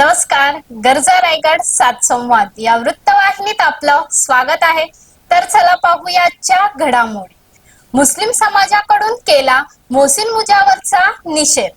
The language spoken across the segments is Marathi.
नमस्कार गरजा रायगड सात संवाद. या वृत्तवाहिनीत आपलं स्वागत आहे. तर चला पाहूया आजच्या घडामोडी. मुस्लिम समाजाकडून केला मोहसिन मुजावरचा निषेध.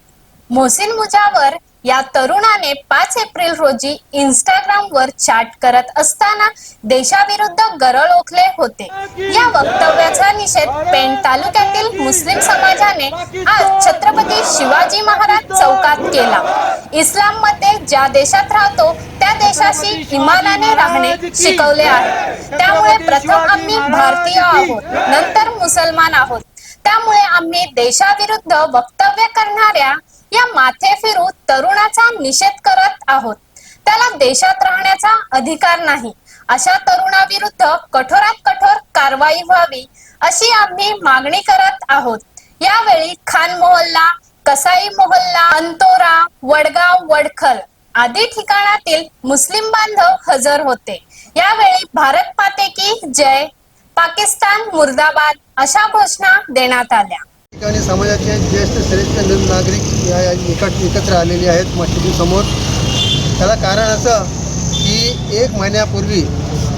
मोहसिन मुजावर या तरुणाने पाच एप्रिल रोजी इंस्टाग्राम वर चॅट करत असताना देशाविरुद्ध गरळ ओखले होते. या वक्तव्याचा निषेध पेण तालुक्यातील मुस्लिम समाजाने आज छत्रपती शिवाजी महाराज चौकात केला. इस्लाममध्ये ज्या देशात राहतो त्या देशाशी इमानाने राहणे शिकवले आहे. त्यामुळे प्रथम आम्ही भारतीय आहोत नंतर मुसलमान आहोत. त्यामुळे आम्ही देशाविरुद्ध वक्तव्य करणाऱ्या या माथे फिरू तरुणाचा निषेध करत आहोत. त्याला देशात राहण्याचा अधिकार नाही. अशा तरुणाविरुद्ध कठोरात कठोर कारवाई व्हावी अशी आम्ही मागणी करत आहोत. यावेळी खान मोहल्ला कसाई मोहल्ला अंतोरा वडगाव वडखल आदी ठिकाणातील मुस्लिम बांधव हजर होते. यावेळी भारत माते की जय पाकिस्तान मुर्दाबाद अशा घोषणा देण्यात आल्या. ठिकाणी समाजाचे ज्येष्ठ श्रेष्ठ नागरिक या एकत्र आलेले आहेत मशिदीसमोर. त्याला कारण असं की एक महिन्यापूर्वी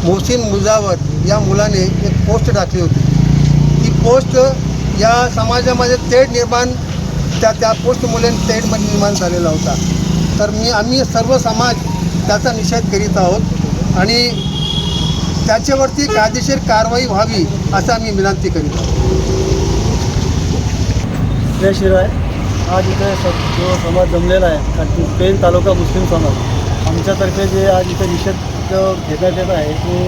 मोहसिन मुजावर या मुलाने एक पोस्ट टाकली होती. ती पोस्ट या समाजामध्ये थेट निर्माण त्या त्या पोस्टमुळे तेढ निर्माण झालेला होता. तर मी आम्ही सर्व समाज त्याचा निषेध करीत आहोत आणि त्याच्यावरती कायदेशीर कारवाई व्हावी असं आम्ही विनंती करीत आहोत. जय शिराय आज इथे स जो समाज जमलेला आहे आणि पेन तालुका मुस्लिम समाज आमच्यातर्फे जे आज इथे निषेध घेण्यात येत आहे तो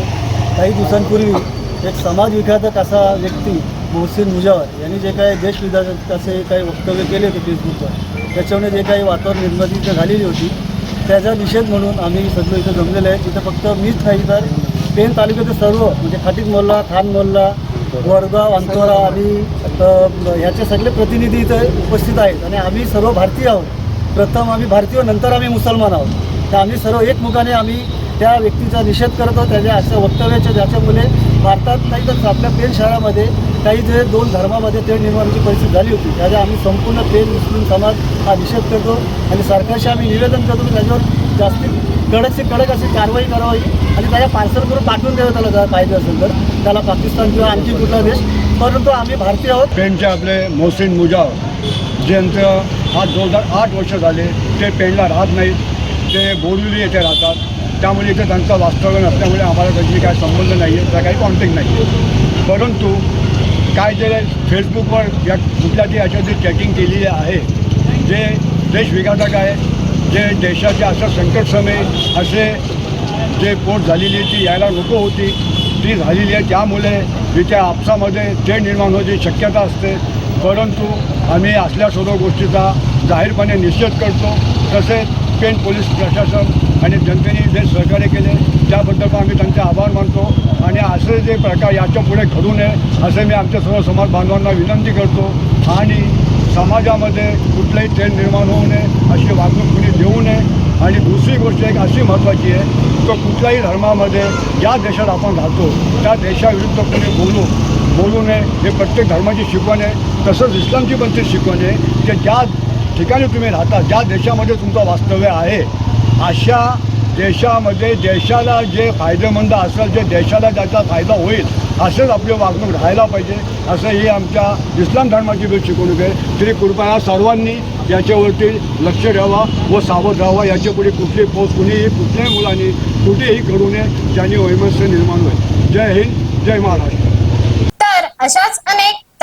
काही दिवसांपूर्वी एक समाज विघातक असा व्यक्ती मोहसिन मुजावर यांनी जे काही देश असे काही वक्तव्य केले होते फेसबुकवर त्याच्यामुळे जे काही वातावरण निर्मिती इथं झालेली होती त्याचा निषेध म्हणून आम्ही सगळं इथं जमलेलं आहे तिथं फक्त मीच नाही तर पेन तालुक्याचं सर्व म्हणजे खाटीक मोल्ला खान मोल्ला वडगाव अंतोरा आणि ह्याचे सगळे प्रतिनिधी इथं उपस्थित आहेत. आणि आम्ही सर्व भारतीय आहोत. प्रथम आम्ही भारतीय नंतर आम्ही मुसलमान आहोत. तर आम्ही सर्व एकमुखाने आम्ही त्या व्यक्तीचा निषेध करत आहोत त्याच्या असं वक्तव्याच्या ज्याच्यामुळे भारतात नाही तर आपल्या पेन शहरामध्ये काही जे दोन धर्मामध्ये तेढ निर्माणाची परिस्थिती झाली होती. त्याचा आम्ही संपूर्ण पेन मुस्लिम समाज हा निषेध करतो आणि सरकारशी आम्ही निवेदन करतो की त्याच्यावर जास्तीत कडकची कडक अशी कारवाई करावी आणि त्याच्या पार्सल करून पाठवून द्यावं त्याला जर पाहिजे असेल तर. त्याला पाकिस्तान किंवा आणखी कुठला देश. परंतु आम्ही भारतीय आहोत. पेणचे आपले मोहसिन मुजाव ज्यांचं आज दोन हजार आठ वर्ष झाले ते पेणला राहत नाहीत. ते बोरिवली येथे राहतात त्यामुळे इथे त्यांचं वास्तव्य नसल्यामुळे आम्हाला त्यांची काही संबंध नाही आहे त्या काही कॉन्टॅक्ट नाही आहे परंतु काय जे फेसबुकवर या कुठल्या ती याच्यावरती चॅटिंग केलेली आहे जे देश विघातक आहे जे देशाचे असं संकटसमय असे जे पोट झालेली ती यायला नको होती. ती झालेली आहे त्यामुळे तिच्या आपसामध्ये ते निर्माण होण्याची शक्यता असते. परंतु आम्ही असल्या सर्व गोष्टीचा जाहीरपणे निषेध करतो. तसेच पेन पोलीस प्रशासन आणि जनतेने जे सहकार्य केले त्याबद्दल पण आम्ही त्यांचे आभार मानतो. आणि असे जे प्रकार याच्यापुढे घडू नये असे मी आमच्या सर्व समाज बांधवांना विनंती करतो. आणि समाजामध्ये कुठलाही ट्रेन निर्माण होऊ नये अशी वागणूक कुणी देऊ नये. आणि दुसरी गोष्ट एक अशी महत्त्वाची आहे तो कुठल्याही धर्मामध्ये ज्या देशात आपण राहतो त्या देशाविरुद्ध कुणी बोलू बोलू नये. हे प्रत्येक धर्माची शिकवण आहे. तसंच इस्लामची पण ती शिकवण आहे की ज्या ठिकाणी तुम्ही राहता ज्या देशामध्ये तुमचं वास्तव्य आहे अशा देशामध्ये देशाला जे फायदेमंद असेल जे देशाला त्याचा फायदा होईल असंच आपली वागणूक राहायला पाहिजे असं ही आमच्या इस्लाम धर्माची बी शिकवणूक आहे. तरी कृपया सर्वांनी याच्यावरती लक्ष द्यावा व सावध राहावा. याच्यापुढे कुठली पोच कुणीही कुठल्याही मुलांनी कुठेही करू नये ज्यांनी वैमनस्य निर्माण होईल. जय हिंद जय महाराष्ट्र. तर अशाच अनेक